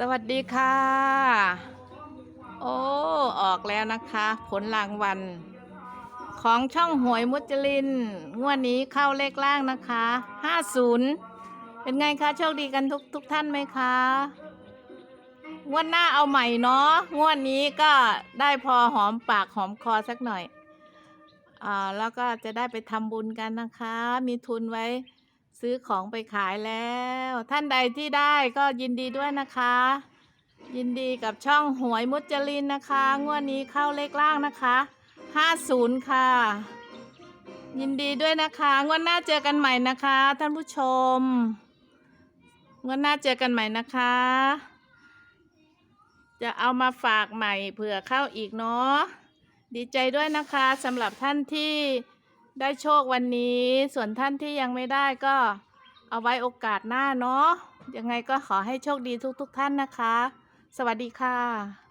สวัสดีค่ะ โอ้ ออกแล้วนะคะ ผลรางวัล ของช่องหวยมุจลิน งวดนี้เข้าเลขล่างนะคะ50เป็นไงคะ โชคดีกันทุกทุกท่านไหมคะ งวดหน้าเอาใหม่เนาะ งวดนี้ก็ได้พอหอมปากหอมคอสักหน่อย อ่า แล้วก็จะได้ไปทำบุญกันนะคะ มีทุนไว้ ซื้อของไปขายแล้ว ท่านใดที่ได้ก็ยินดีด้วยนะคะ ยินดีกับช่องหวยมุจลินนะคะ งวดนี้เข้าเลขล่างนะคะ50ค่ะ ยินดีด้วยนะคะ งวดหน้าเจอกันใหม่นะคะ ท่านผู้ชม งวดหน้าเจอกันใหม่นะคะ จะเอามาฝากใหม่เผื่อเข้าอีกเนาะดีใจด้วยนะคะสำหรับท่านที่ ได้โชควันนี้ ส่วนท่านที่ยังไม่ได้ก็เอาไว้โอกาสหน้าเนาะยังไงก็ขอให้โชคดีทุกๆทท่านนะคะ สวัสดีค่ะ